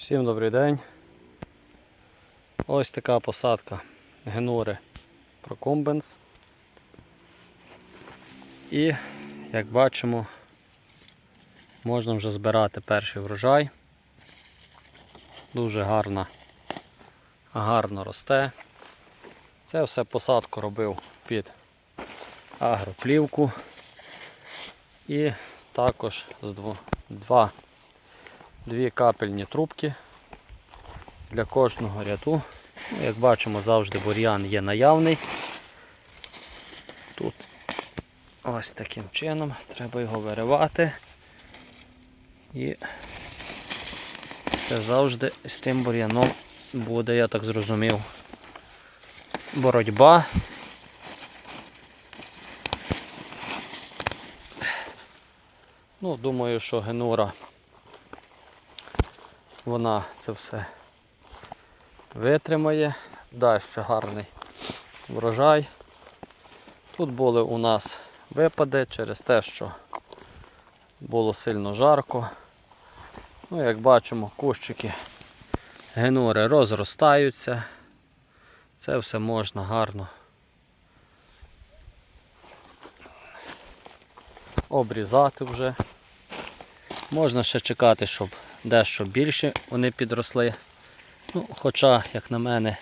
Всім добрий день. Ось така посадка генури Procumbens. І, як бачимо, можна вже збирати перший врожай. Дуже гарно, гарно росте. Це все посадку робив під агроплівку. І також з дво- два дві капельні трубки для кожного ряду. Ну, Як бачимо, завжди бур'ян є наявний. Тут ось таким чином треба його виривати. І це завжди з тим бур'яном буде, я так зрозумів, боротьба. Ну, думаю, що генура вона це все витримає, дасть ще гарний врожай. Тут були у нас випади через те, що було сильно жарко. Ну, як бачимо, кущики генури розростаються. Це все можна гарно обрізати вже. Можна ще чекати, щоб дещо більше вони підросли. Ну, хоча, як на мене,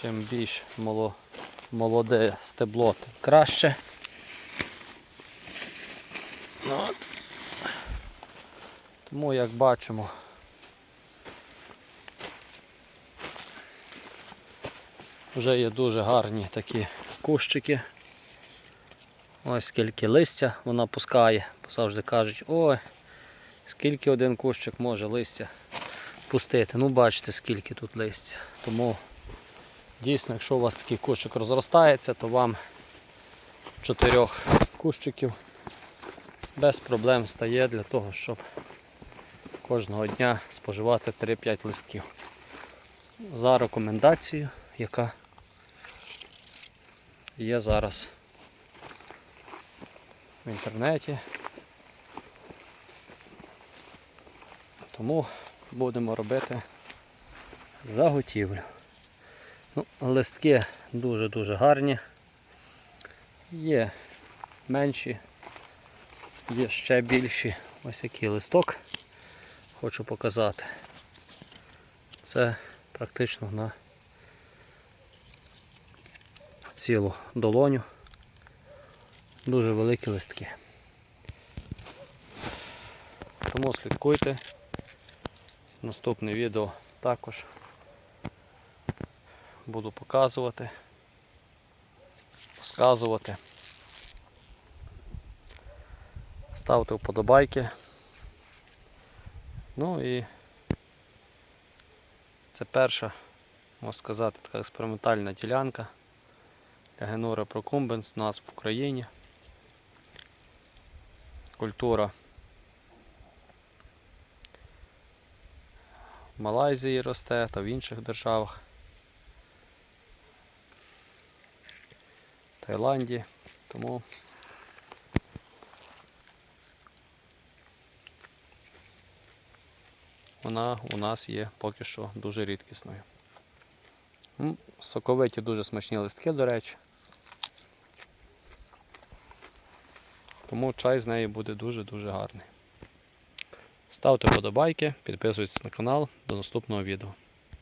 чим більш молоде стебло, тим краще. Ну, от. Тому, як бачимо, вже є дуже гарні такі кущики. Ось скільки листя вона пускає. Завжди кажуть, ой, скільки один кущик може листя пустити. Ну бачите, скільки тут листя. Тому дійсно, якщо у вас такий кущик розростається, то вам чотирьох кущиків без проблем стає для того, щоб кожного дня споживати 3-5 листків. За рекомендацією, яка є зараз в інтернеті. Тому будемо робити заготівлю. Ну, листки дуже-дуже гарні. Є менші, є ще більші. Ось який листок хочу показати. Це практично на цілу долоню. Дуже великі листки. Тому слідкуйте. Наступне відео також буду показувати, розказувати. Ставте вподобайки. Ну і це перша, можна сказати, така експериментальна ділянка для Генура Procumbens у нас в Україні. Культура в Малайзії росте та в інших державах. Таїланді. Тому вона у нас є поки що дуже рідкісною. Соковиті дуже смачні листки, до речі. Тому чай з неї буде дуже-дуже гарний. Ставте подобайки, підписуйтесь на канал. До наступного відео.